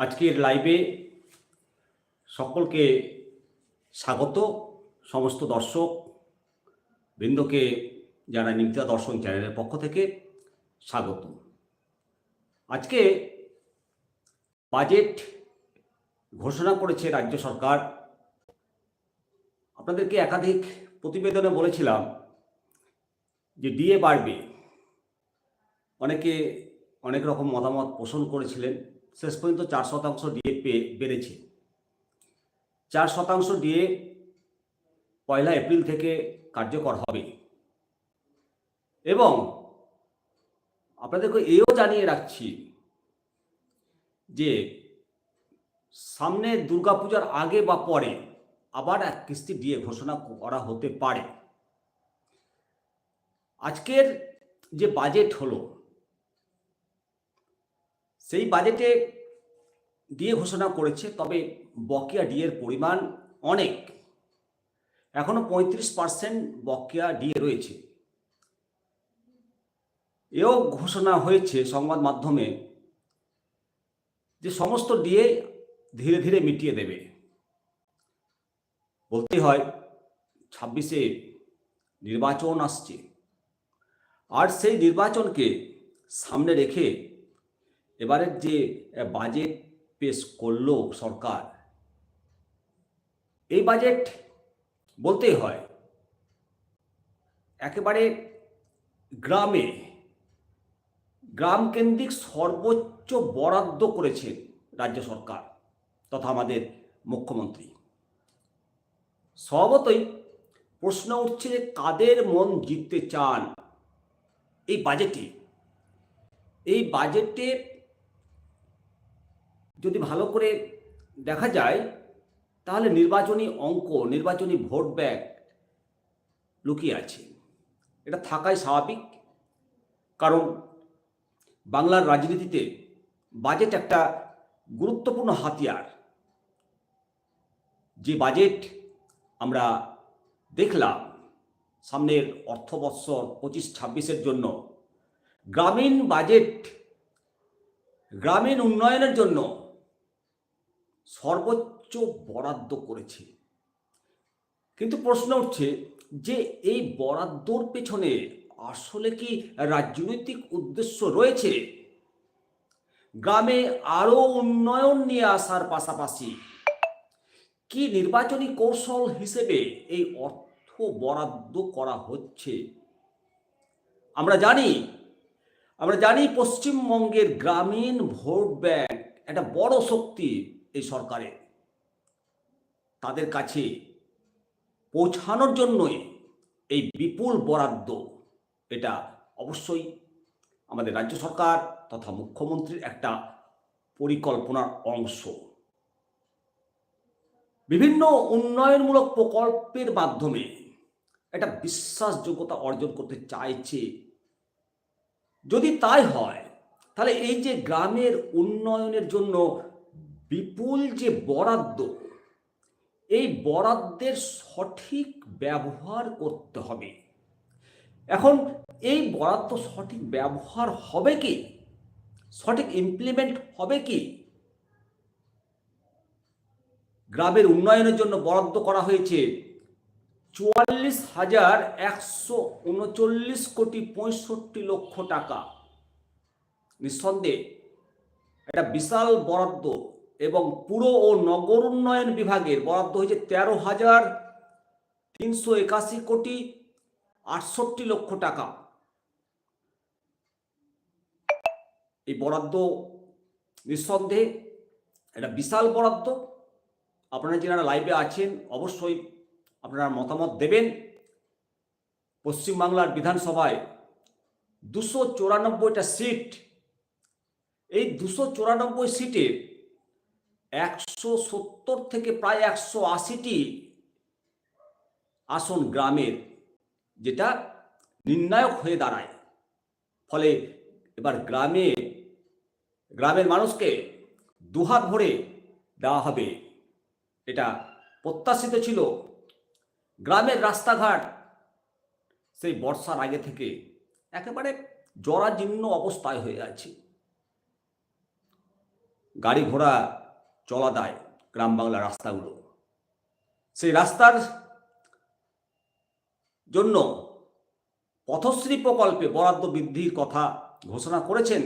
আজকের লাইভে সকলকে স্বাগত, সমস্ত দর্শক বৃন্দকে যারা নিমিতা দর্শন চ্যানেলের পক্ষ থেকে স্বাগত। আজকে বাজেট ঘোষণা করেছে রাজ্য সরকার। আপনাদেরকে একাধিক প্রতিবেদনে বলেছিলাম যে ডিএ বাড়বে। অনেকে অনেক রকম মতামত পোষণ করেছিলেন। শেষ পর্যন্ত চার শতাংশ ডিএ বেড়েছে। চার শতাংশ ডিএ পয়লা এপ্রিল থেকে কার্যকর হবে। এবং আপনাদেরকে এও জানিয়ে রাখছি যে সামনে দুর্গাপূজার আগে বা পরে আবার এক কিস্তি ডিএ ঘোষণা করা হতে পারে। আজকের যে বাজেট হলো সেই বাজেটে ডিএ ঘোষণা করেছে, তবে বকেয়া ডিএর পরিমাণ অনেক। এখনও পঁয়ত্রিশ পার্সেন্ট বকেয়া ডিএ রয়েছে। এও ঘোষণা হয়েছে সংবাদ মাধ্যমে যে সমস্ত ডিএ ধীরে ধীরে মিটিয়ে দেবে। বলতে হয়, ছাব্বিশে নির্বাচন আসছে। আর সেই নির্বাচনকে সামনে রেখে এবারের যে বাজেট পেশ করল সরকার, এই বাজেট বলতেই হয়, একেবারে গ্রামে গ্রাম কেন্দ্রিক সর্বোচ্চ বরাদ্দ করেছেন রাজ্য সরকার তথা আমাদের মুখ্যমন্ত্রী। স্বভাবতই প্রশ্ন উঠছে যে কাদের মন জিততে চান এই বাজেটে এই বাজেটে যদি ভালো করে দেখা যায়, তাহলে নির্বাচনী অঙ্ক, নির্বাচনী ভোট ব্যাংক লুকিয়ে আছে। এটা থাকাই স্বাভাবিক, কারণ বাংলার রাজনীতিতে বাজেট একটা গুরুত্বপূর্ণ হাতিয়ার। যে বাজেট আমরা দেখলাম সামনের অর্থবৎসর পঁচিশ ছাব্বিশের জন্য, গ্রামীণ বাজেট, গ্রামীণ উন্নয়নের জন্য সর্বোচ্চ বরাদ্দ করেছে। কিন্তু প্রশ্ন উঠছে যে এই বরাদ্দর পেছনে আসলে কি রাজনৈতিক উদ্দেশ্য রয়েছে? গ্রামে আরও উন্নয়ন নিয়ে আসার পাশাপাশি কি নির্বাচনী কৌশল হিসেবে এই অর্থ বরাদ্দ করা হচ্ছে? আমরা জানি আমরা জানি পশ্চিমবঙ্গের গ্রামীণ ভোট ব্যাংক একটা বড় শক্তি। এই সরকারের তাদের কাছে পৌঁছানোর জন্যই এই বিপুল বরাদ্দ এটা অবশ্যই আমাদের রাজ্য সরকার তথা মুখ্যমন্ত্রীর একটা পরিকল্পনার অংশ। বিভিন্ন উন্নয়নমূলক প্রকল্পের মাধ্যমে একটা বিশ্বাসযোগ্যতা অর্জন করতে চাইছে। যদি তাই হয়, তাহলে এই যে গ্রামের উন্নয়নের জন্য বিপুল যে বরাদ্দ, এই বরাদ্দের সঠিক ব্যবহার করতে হবে। এখন এই বরাদ্দ সঠিক ব্যবহার হবে কি? সঠিক ইমপ্লিমেন্ট হবে কি? গ্রামের উন্নয়নের জন্য বরাদ্দ করা হয়েছে চুয়াল্লিশ হাজার একশো উনচল্লিশ কোটি পঁয়ষট্টি লক্ষ টাকা। নিঃসন্দেহে এটা বিশাল বরাদ্দ এবং পুর ও নগর উন্নয়ন বিভাগের বরাদ্দ হয়েছে তেরো হাজার তিনশো একাশি কোটি আটষট্টি লক্ষ টাকা। এই বরাদ্দ নিঃসন্দেহে এটা বিশাল বরাদ্দ। আপনারা যারা লাইভে আছেন, অবশ্যই আপনারা মতামত দেবেন। পশ্চিমবাংলার বিধানসভায় দুশো চৌরানব্বইটা সিট। এই দুশো চৌরানব্বই সিটে একশো সত্তর থেকে প্রায় একশো আশিটি আসন গ্রামের যেটা নির্ণায়ক হয়ে দাঁড়ায়। ফলে এবার গ্রামে, গ্রামের মানুষকে দুহাত ভরে দেওয়া হবে। এটা প্রত্যাশিত ছিল। গ্রামের রাস্তাঘাট সেই বর্ষার আগে থেকে একেবারে জরাজীর্ণ অবস্থায় হয়ে আছে। গাড়ি ঘোড়া চলা দেয় গ্রাম বাংলার রাস্তাগুলো। সেই রাস্তার জন্য পথশ্রী প্রকল্পে বরাদ্দ বৃদ্ধির কথা ঘোষণা করেছেন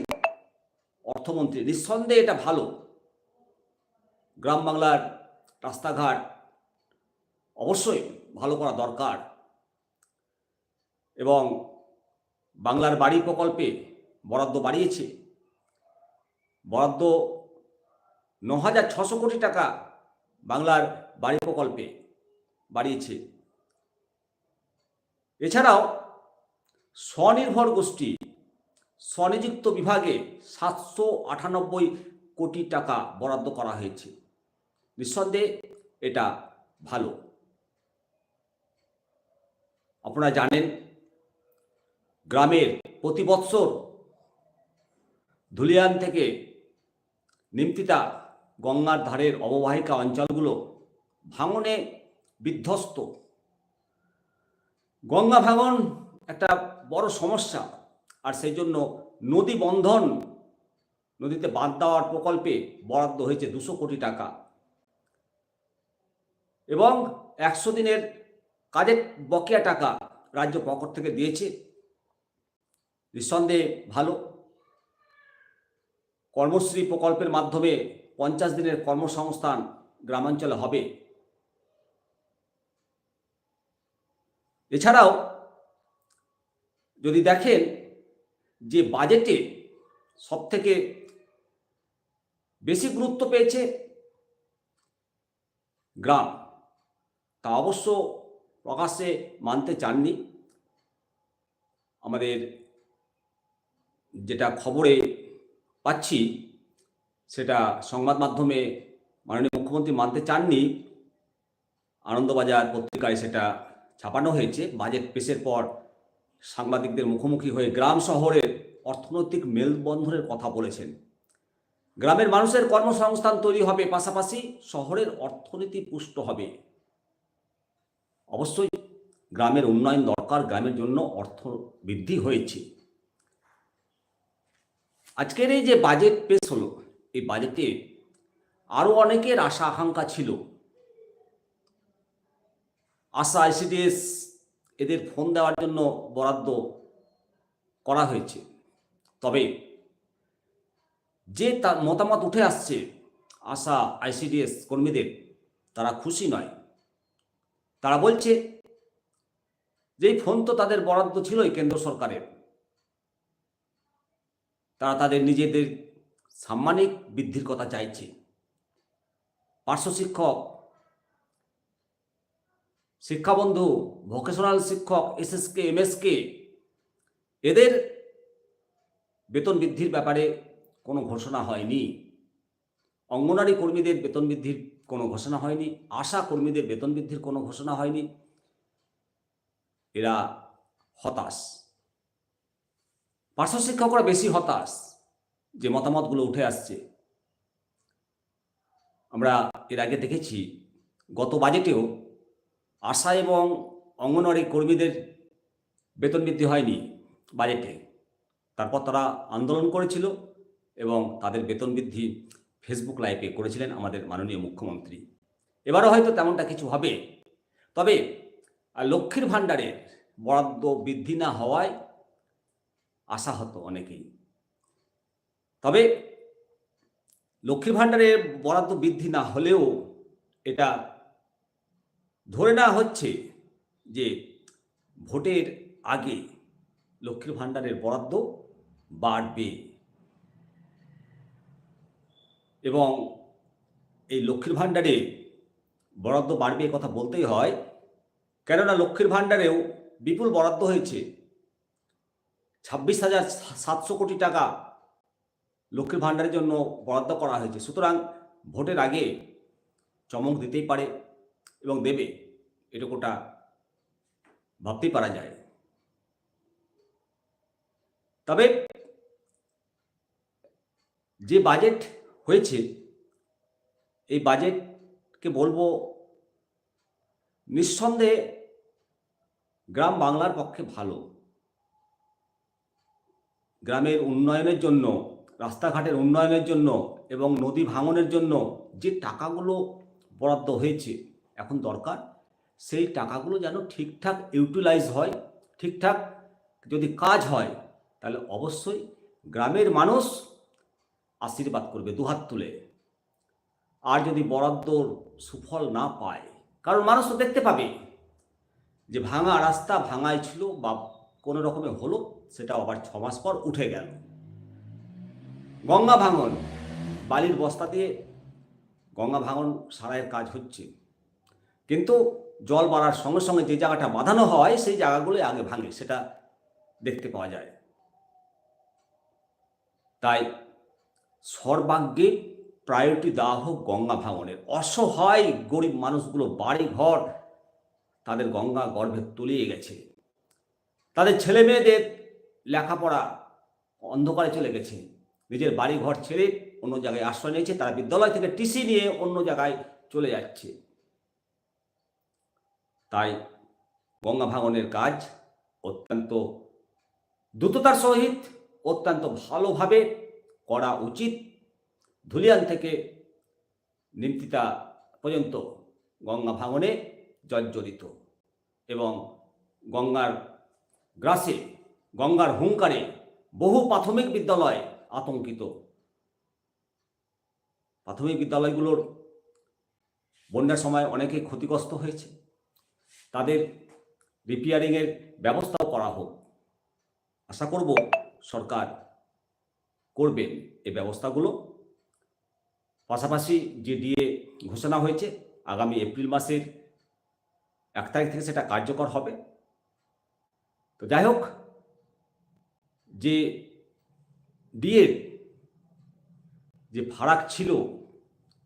অর্থমন্ত্রী। নিঃসন্দেহে এটা ভালো। গ্রাম বাংলার রাস্তাঘাট অবশ্যই ভালো করা দরকার এবং বাংলার বাড়ি প্রকল্পে বরাদ্দ বাড়িয়েছে। বরাদ্দ ন হাজার ছশো কোটি টাকা বাংলার বাড়ি প্রকল্পে বাড়িয়েছে। এছাড়াও স্বনির্ভর গোষ্ঠী, স্বনিযুক্ত বিভাগে সাতশো আটানব্বই কোটি টাকা বরাদ্দ করা হয়েছে। নিঃসন্দেহে এটা ভালো। আপনারা জানেন, গ্রামের প্রতি বৎসর ধুলিয়ান থেকে নিমতিতা গঙ্গার ধারের অববাহিকা অঞ্চলগুলো ভাঙনে বিধ্বস্ত। গঙ্গা ভাঙন একটা বড় সমস্যা, আর সেই জন্য নদী বন্ধন, নদীতে বাঁধ দেওয়ার প্রকল্পে বরাদ্দ হয়েছে দুশো কোটি টাকা। এবং একশো দিনের কাজের বকেয়া টাকা রাজ্য পকেট থেকে দিয়েছে। নিঃসন্দেহে ভালো। কর্মশ্রী প্রকল্পের মাধ্যমে পঞ্চাশ দিনের কর্মসংস্থান গ্রামাঞ্চলে হবে। এছাড়াও যদি দেখেন যে বাজেটে সবথেকে বেশি গুরুত্ব পেয়েছে গ্রাম, তা অবশ্য প্রকাশ্যে মানতে চাননি। আমাদের যেটা খবরে পাচ্ছি সেটা সংবাদ মাধ্যমে মাননীয় মুখ্যমন্ত্রী মানতে চাননি। আনন্দবাজার পত্রিকায় সেটা ছাপানো হয়েছে। বাজেট পেশের পর সাংবাদিকদের মুখোমুখি হয়ে গ্রাম শহরের অর্থনৈতিক মেলবন্ধনের কথা বলেছেন। গ্রামের মানুষের কর্মসংস্থান তৈরি হবে পাশাপাশি শহরের অর্থনীতি পুষ্ট হবে। অবশ্যই গ্রামের উন্নয়ন দরকার, গ্রামের জন্য অর্থ বৃদ্ধি হয়েছে। আজকের এই যে বাজেট পেশ হলো এই বাজেটে আরও অনেকের আশা, আকাঙ্ক্ষা ছিল। আশা আইসিডিএস এদের ফোন দেওয়ার জন্য বরাদ্দ করা হয়েছে। তবে যে তার মতামত উঠে আসছে, আশা আইসিডিএস কর্মীদের, তারা খুশি নয়। তারা বলছে, যে ফোন তো তাদের বরাদ্দ ছিলই কেন্দ্র সরকারের। তারা তাদের নিজেদের সাম্মানিক বৃদ্ধির কথা চাইছে। পার্শ্ব শিক্ষক, শিক্ষাবন্ধু, ভোকেশনাল শিক্ষক, এসএসকে, এমএসকে, এদের বেতন বৃদ্ধির ব্যাপারে কোনো ঘোষণা হয়নি। অঙ্গনারী কর্মীদের বেতন বৃদ্ধির কোনো ঘোষণা হয়নি। আশা কর্মীদের বেতন বৃদ্ধির কোনো ঘোষণা হয়নি। এরা হতাশ। পার্শ্ব শিক্ষকরা বেশি হতাশ। যে মতামতগুলো উঠে আসছে। আমরা এর আগে দেখেছি, গত বাজেটেও আশা এবং অঙ্গনওয়াড়ি কর্মীদের বেতন বৃদ্ধি হয়নি বাজেটে। তারপর তারা আন্দোলন করেছিল এবং তাদের বেতন বৃদ্ধি ফেসবুক লাইভে করেছিলেন আমাদের মাননীয় মুখ্যমন্ত্রী। এবারও হয়তো তেমনটা কিছু হবে। তবে লক্ষ্মীর ভাণ্ডারের বরাদ্দ বৃদ্ধি না হওয়ায় আশা হতো অনেকেই। তবে লক্ষ্মীর ভাণ্ডারের বরাদ্দ বৃদ্ধি না হলেও এটা ধরে নেওয়া হচ্ছে যে ভোটের আগে লক্ষ্মীর ভাণ্ডারের বরাদ্দ বাড়বে। এবং এই লক্ষ্মীর ভাণ্ডারে বরাদ্দ বাড়বে কথা বলতেই হয়, কেননা লক্ষ্মীর ভাণ্ডারেও বিপুল বরাদ্দ হয়েছে। ছাব্বিশ হাজার সাতশো কোটি টাকা লক্ষ্মীর ভাণ্ডারের জন্য বরাদ্দ করা হয়েছে। সুতরাং ভোটের আগে চমক দিতেই পারে এবং দেবে, এটুকুটা ভাবতেই পারা যায়। তবে যে বাজেট হয়েছে, এই বাজেটকে বলব নিঃসন্দেহে গ্রাম বাংলার পক্ষে ভালো। গ্রামের উন্নয়নের জন্য রাস্তাঘাটের উন্নয়নের জন্য এবং নদী ভাঙনের জন্য যে টাকাগুলো বরাদ্দ হয়েছে এখন দরকার, সেই টাকাগুলো যেন ঠিকঠাক ইউটিলাইজ হয়, ঠিকঠাক যদি কাজ হয়, তাহলে অবশ্যই গ্রামের মানুষ আশীর্বাদ করবে দুহাত তুলে। আর যদি বরাদ্দর সুফল না পায়, কারণ মানুষ তো দেখতে পাবে যে ভাঙা রাস্তা ভাঙাই ছিল বা কোনো রকমে হলো সেটা আবার ছ মাস পর উঠে গেল। গঙ্গা ভাঙন। বালির বস্তা দিয়ে গঙ্গা ভাঙন সারাইয়ের কাজ হচ্ছে। কিন্তু জল বাড়ার সঙ্গে সঙ্গে যে জায়গাটা বাঁধানো হয়, সেই জায়গাগুলোই আগে ভাঙে, সেটা দেখতে পাওয়া যায়। তাই সর্বাগ্যে প্রায়োরিটি দেওয়া হোক গঙ্গা ভাঙনের। অসহায় গরিব মানুষগুলো বাড়ি ঘর তাদের গঙ্গা গর্ভে তলিয়ে গেছে। তাদের ছেলে মেয়েদের লেখাপড়া অন্ধকারে চলে গেছে। নিজের বাড়ি ঘর ছেড়ে অন্য জায়গায় আশ্রয় নিয়েছে, তারা বিদ্যালয় থেকে টিসি নিয়ে অন্য জায়গায় চলে যাচ্ছে। তাই গঙ্গা ভাঙনের কাজ অত্যন্ত দ্রুততার সহিত, অত্যন্ত ভালোভাবে করা উচিত। ধুলিয়ান থেকে নিমতিতা পর্যন্ত গঙ্গা ভাঙনে জর্জরিত এবং গঙ্গার গ্রাসে, গঙ্গার হুঙ্কারে বহু প্রাথমিক বিদ্যালয় আতঙ্কিত। প্রাথমিক বিদ্যালয়গুলোর বন্যার সময় অনেকে ক্ষতিগ্রস্ত হয়েছে। তাদের রিপেয়ারিংয়ের ব্যবস্থাও করা হোক। আশা করব সরকার করবেন এ ব্যবস্থাগুলো। পাশাপাশি যে ডিএ ঘোষণা হয়েছে, আগামী এপ্রিল মাসের এক তারিখ থেকে সেটা কার্যকর হবে। তো যাই হোক, যে ডিএর যে ফারাক ছিল,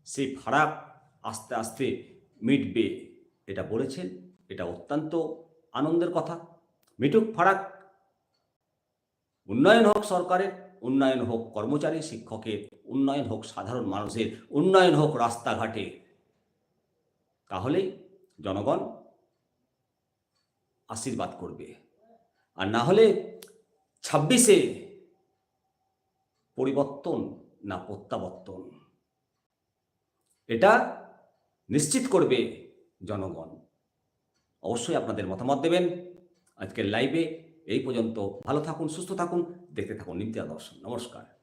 সেই ফারাক আস্তে আস্তে মিটবে। এটা বলেছেন, এটা অত্যন্ত আনন্দের কথা। মিটুক ফারাক, উন্নয়ন হোক সরকারের, উন্নয়ন হোক কর্মচারী শিক্ষকের, উন্নয়ন হোক সাধারণ মানুষের, উন্নয়ন হোক রাস্তাঘাটে, তাহলেই জনগণ আশীর্বাদ করবে। আর না হলে ছাব্বিশে পরিবর্তন না প্রত্যাবর্তন? এটা নিশ্চিত করবে জনগণ। অবশ্যই আপনাদের মতামত দেবেন। আজকের লাইভে এই পর্যন্ত। ভালো থাকুন, সুস্থ থাকুন, দেখতে থাকুন নিত্যা দর্শন নমস্কার।